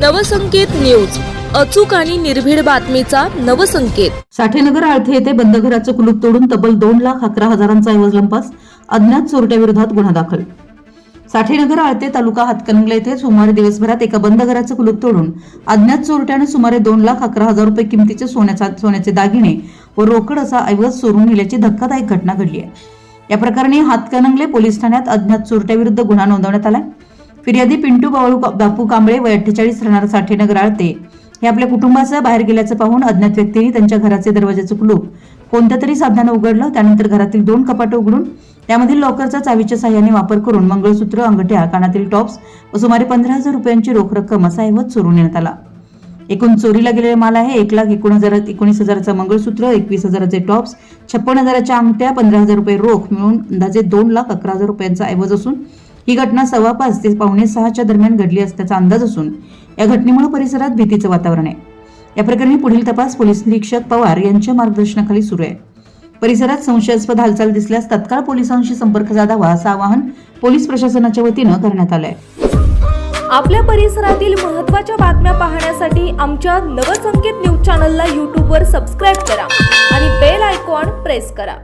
Navsanket news. अचूक आणि निर्भीड बातमीचा नवसंकेत. साठेनगर आळथे येथे बंद घराचं कुलूप तोडून तब्बल दोन लाख अकरा हजारांचा ऐवज लंपास अज्ञात चोरट्याविरोधात गुन्हा दाखल. साठेनगर आळते तालुका हातकणंगला येथे सुमारे दिवसभरात एका बंद घराचं कुलूप तोडून अज्ञात चोरट्याने सुमारे दोन लाख अकरा हजार रुपये किमतीचे सोन्याचा सोन्याचे दागिने व रोकड असा ऐवज चोरून नेल्याची धक्कादायक घटना घडली आहे. या प्रकरणी हातकणंगले पोलीस ठाण्यात अज्ञात चोरट्याविरुद्ध गुन्हा नोंदवण्यात आलाय. फिर्यादी पिंटू बाळू बापू कांबळे व अठ्ठेचाळीस राहणार साठेनगर आळते हे आपल्या कुटुंबासह बाहेर गेल्याचं पाहून अज्ञात व्यक्तीने त्यांच्या घराचे दरवाजाचं कुलूप कोणत्या तरी साधनानं उघडलं त्यानंतर घरातील दोन कपाटं उघडून त्यामधील लॉकरचा चावीच्या साह्याने वापर करून मंगळसूत्र अंगठ्या कानातील टॉप्स व सुमारे पंधरा हजार रुपयांची रोख रक्कम असा ऐवज चोरून नेण्यात आला. एकूण चोरीला गेलेला माल आहे एक लाख एकोण हजार एकोणीस हजाराचं मंगळसूत्र एकवीस हजाराचे टॉप्स छप्पन हजाराच्या अंगठ्या पंधरा हजार रुपये रोख मिळून अंदाजे दोन लाख अकरा हजार रुपयांचा ऐवज असून ही घटना सव्वा पाच ते पावणे सहाच्या दरम्यान घडली असल्याचा अंदाज असून या घटनेमुळे परिसरात भीतीचं वातावरण आहे. या प्रकरणी पुढील तपास पोलीस निरीक्षक पवार यांच्या मार्गदर्शनाखाली सुरू आहे. परिसरात संशयास्पद हालचाल दिसल्यास तत्काळ पोलिसांशी संपर्क साधावा असं आवाहन पोलीस प्रशासनाच्या वतीनं करण्यात आलंय. आपल्या परिसरातील महत्त्वाच्या बातम्या पाहण्यासाठी आमच्या नवसंकेत न्यूज चॅनलला यूट्यूबवर सबस्क्राईब करा आणि बेल आयकॉन प्रेस करा.